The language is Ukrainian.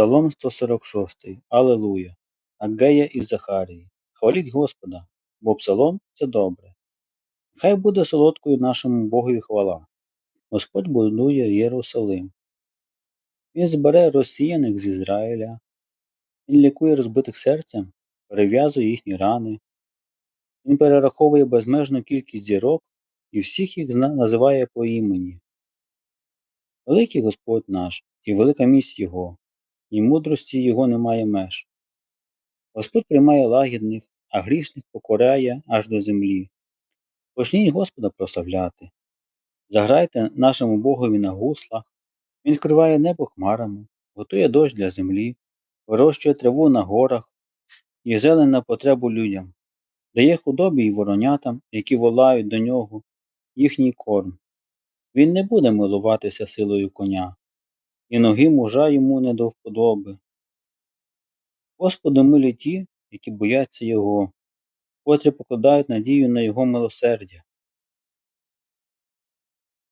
Псалом 146. Алелуя. Агея і Захарії. Хваліть Господа, бо псалом це добре. Хай буде солодкою нашому Богові хвала. Господь будує Єрусалим. Він збере розсіяних з Ізраїля. Він лікує розбитих серцем, перев'язує їхні рани. Він перераховує безмежну кількість зірок і всіх їх називає по імені. Великий Господь наш і велика міць Його, і мудрості Його немає меж. Господь приймає лагідних, а грішних покоряє аж до землі. Почніть Господа прославляти. Заграйте нашому Богові на гуслах, Він вкриває небо хмарами, готує дощ для землі, вирощує траву на горах і зелень на потребу людям, дає худобі й воронятам, які волають до нього, їхній корм. Він не буде милуватися силою коня, і ноги мужа йому не до вподоби. Господи милі ті, які бояться Його, котрі покладають надію на Його милосердя.